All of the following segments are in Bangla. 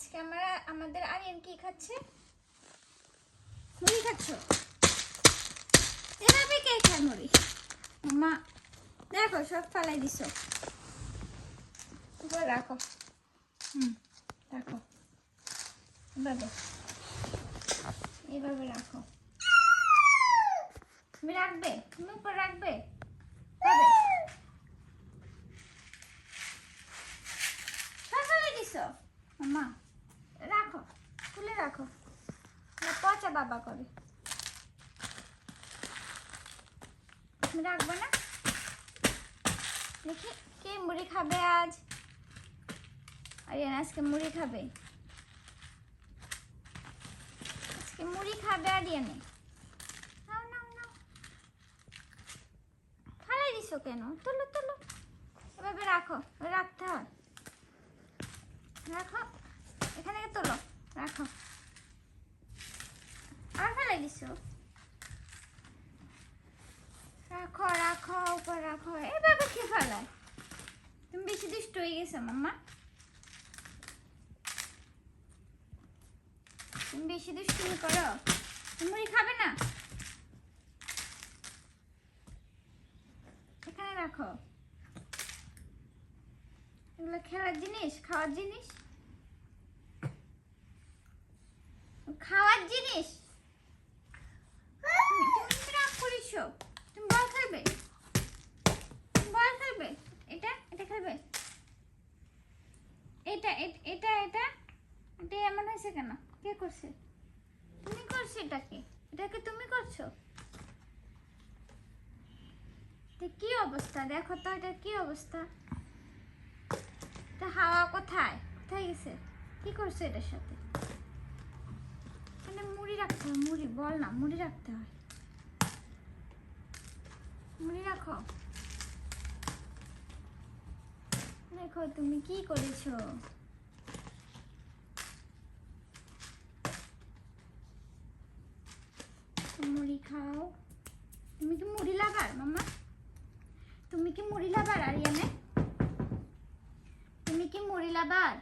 আজকে আমরা আমাদের আরিয়ান কি খাচ্ছে? মুড়ি খাচ্ছ? এভাবে কে খায় মুড়ি? মা দেখো সব ফালাই দিছো। উপরে রাখো। হুম রাখো। এভাবে। এভাবে রাখো। তুমি রাখবে? তুমি উপর রাখবে? দিছো? মা তুলে রাখো। না পচা বাবা করে। রাখব না? দেখি কে মুড়ি খাবে আজ? আরিয়ান আজকে মুড়ি খাবে। আজকে মুড়ি খাবে আরিয়ানে নাও নাও নাও। ফালাই দিছো কেন? তুলো তুলো এভাবে রাখো রাখতে হয় রাখো এখানে তোলো রাখো দিছো রাখো রাখো, উপর রাখো। ফেলায়। তুমি বেশি দুষ্ট হয়ে গেছো, মাম্মা। তুমি বেশি করো। তুমি খাবে না? এখানে রাখো। এগুলো খেলার জিনিস, খাওয়ার জিনিস? খাওয়ার জিনিস তুমি তুমি রাগ করিস তুমি বল খেলবে তুমি বল খেলবে এটা এটা খেলবে এটা এটা এটা এটা এমন হয়েছে কেন? কে করছে? তুমি করছ এটাকে? এটাকে তুমি করছ? কি অবস্থা? দেখো তো, এটা কি অবস্থা? এটা হাওয়া কোথায়? কোথায় গেছে? কি করছ এটার সাথে? এখানে মুড়ি রাখতে হয় মুড়ি, বল না, মুড়ি রাখতে হয়। মুড়ি রাখো। দেখো তুমি কি করেছ? মুড়ি খাও তুমি কি মুড়ি লাগার মামা তুমি কি মুড়ি লাগার আরিয়ানে তুমি কি মুড়ি লাগার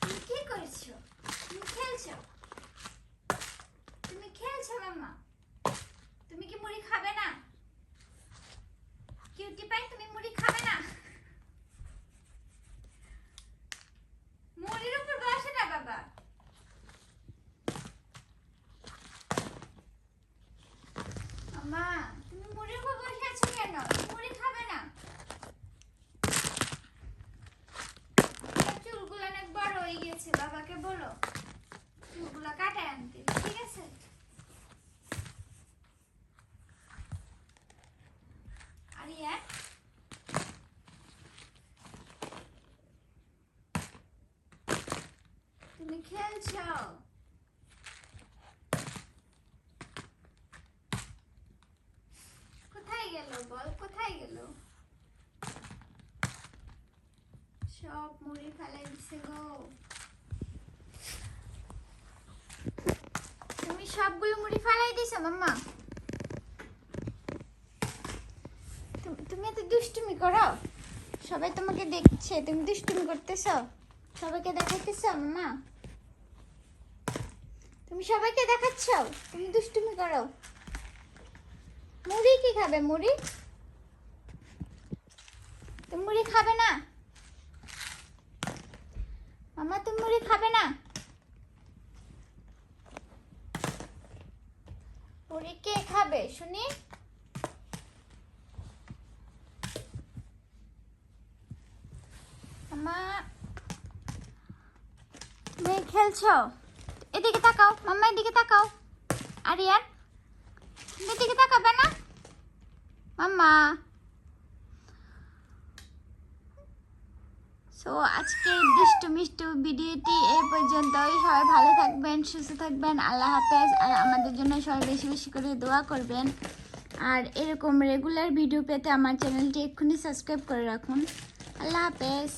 তুমি কি করেছ তুমি খেলছো তুমি খেলছো মামা তুমি কি মুড়ি খাবে না কিউটি পাই তুমি মুড়ি খাবে না মুড়ির উপর বসে না বাবা মা তুমি মুড়ির উপর বসে আছো কেন মুড়ি খাবে না তোমার চুলগুলো অনেক বড় হয়ে গেছে বাবাকে বলো, চুলগুলো কাটায় আনতে, ঠিক আছে? আরিয়া? তুমি খেলছো? কোথায় গেল বল, কোথায় গেল? সব মুড়ি ফেলাই দিছে গো তুমি সবগুলো মুড়ি ফেলাই দিছো, মাম্মা? তুমি এত দুষ্টুমি করো? সবাই তোমাকে দেখছে, তুমি দুষ্টুমি করতেছ? সবাইকে দেখাইতেছ, মাম্মা? তুমি সবাইকে দেখাচ্ছ? তুমি দুষ্টুমি করো। মুড়ি কি খাবে, মুড়ি? তুমি মুড়ি খাবে না? মামা তুমি মুড়ি খাবে না? মুড়ি কে খাবে, শুনি? মামা তুমি খেলছো? এদিকে তাকাও, মাম্মা এদিকে তাকাও। আরিয়ান, তুমি এদিকে তাকাবে না? মাম্মা। সো আজকে দুষ্টু মিষ্টু ভিডিওটি এ পর্যন্তই। সবাই ভালো থাকবেন, সুস্থ থাকবেন। আল্লাহ হাফেজ। আর আমাদের জন্য সবাই বেশি বেশি করে দোয়া করবেন। আর এরকম রেগুলার ভিডিও পেতে আমার চ্যানেলটি এক্ষুনি সাবস্ক্রাইব করে রাখুন। আল্লাহ হাফেজ।